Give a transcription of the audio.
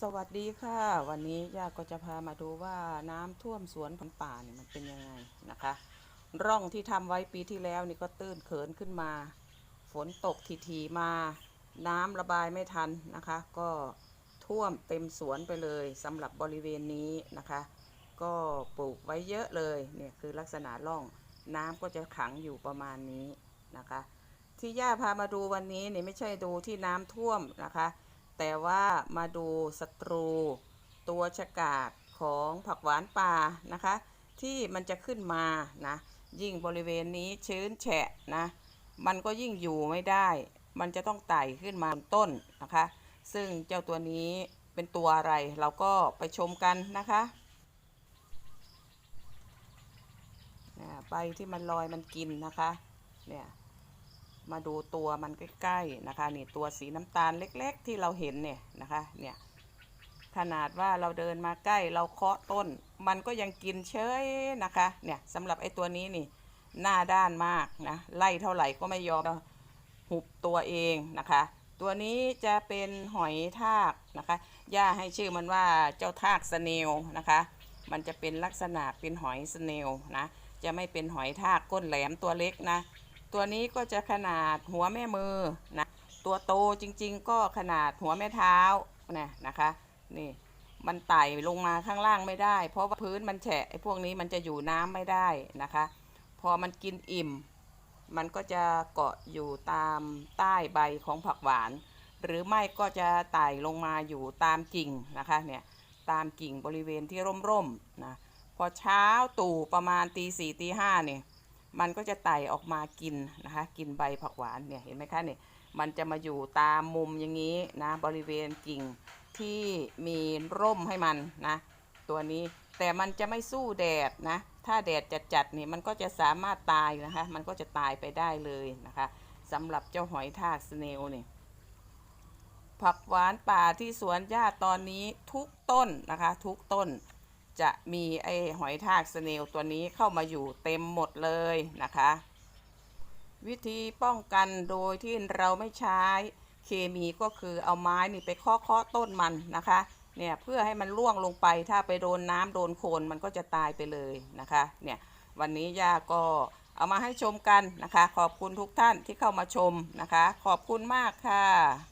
สวัสดีค่ะ วันนี้ย่าก็จะพามาดูว่าน้ำท่วมสวนของป่าเนี่ยมันเป็นยังไงนะคะ ร่องที่ทำไว้ปีที่แล้วนี่ก็ตื้นเขินขึ้นมา ฝนตกทีๆมา น้ำระบายไม่ทันนะคะ ก็ท่วมเต็มสวนไปเลยสำหรับบริเวณนี้นะคะ ก็ปลูกไว้เยอะเลยเนี่ยคือลักษณะร่องน้ำก็จะขังอยู่ประมาณนี้นะคะ ที่ย่าพามาดูวันนี้เนี่ยไม่ใช่ดูที่น้ำท่วมนะคะ แต่ว่ามาดูศัตรู ตัวฉกาดของผักหวานป่านะคะ ที่มันจะขึ้นมานะยิ่งบริเวณนี้ชื้นแฉะนะมันก็ยิ่งอยู่ไม่ได้ มันจะต้องไต่ขึ้นมาบนต้นนะคะ ซึ่งเจ้าตัวนี้เป็นตัวอะไรเราก็ไปชมกันนะคะเนี่ยใบที่มันลอยมันกินนะคะเนี่ย มาดูตัวมันใกล้ๆนะคะนี่ตัวสีน้ำตาลเล็ก ๆ ที่เราเห็นเนี่ยนะคะเนี่ยขนาดว่าเราเดินมาใกล้เราเคาะต้น มันก็ยังกินเฉยนะคะเนี่ยสำหรับไอ้ตัวนี้นี่หน้าด้านมากนะไล่เท่าไหร่ก็ไม่ยอมหุบตัวเองนะคะ ตัวนี้จะเป็นหอยทากนะคะย่าให้ชื่อมันว่าเจ้าทากสเนลนะคะ มันจะเป็นลักษณะเป็นหอยสเนลนะจะไม่เป็นหอยทากก้นแหลมตัวเล็กนะ ตัวนี้ก็จะขนาดหัวแม่มือนะตัวโตจริง ๆ ก็ขนาดหัวแม่เท้านะนะคะ นี่มันไต่ลงมาข้างล่างไม่ได้ เพราะว่าพื้นมันแฉะไอ้พวกนี้มันจะอยู่น้ำไม่ได้นะคะ พอมันกินอิ่ม มันก็จะเกาะอยู่ตามใต้ใบของผักหวาน หรือไม่ก็จะไต่ลงมาอยู่ตามกิ่งนะคะเนี่ยตามกิ่งบริเวณที่ร่มๆนะพอเช้าตู่ประมาณตีสี่ตีห้าเนี่ย มันก็จะไต่ออกมากินนะคะ กินใบผักหวานเนี่ยเห็นไหมคะเนี่ยมันจะมาอยู่ตามมุมอย่างนี้นะบริเวณกิ่งที่มีร่มให้มันนะ ตัวนี้แต่มันจะไม่สู้แดดนะ ถ้าแดดจัดๆนี่มันก็จะสามารถตายนะคะ มันก็จะตายไปได้เลยนะคะสำหรับเจ้าหอยทากสเนลเนี่ยผักหวานป่าที่สวนหญ้าตอนนี้ทุกต้นนะคะ ทุกต้น จะมีไอ้หอยทากสเนลตัวนี้เข้ามาอยู่เต็มหมดเลยนะคะ วิธีป้องกันโดยที่เราไม่ใช้เคมีก็คือเอาไม้นี่ไปเคาะเคาะต้นมันนะคะ เนี่ยเพื่อให้มันร่วงลงไปถ้าไปโดนน้ำโดนโคลนมันก็จะตายไปเลยนะคะ เนี่ยวันนี้ย่าก็เอามาให้ชมกันนะคะ ขอบคุณทุกท่านที่เข้ามาชมนะคะ ขอบคุณมากค่ะ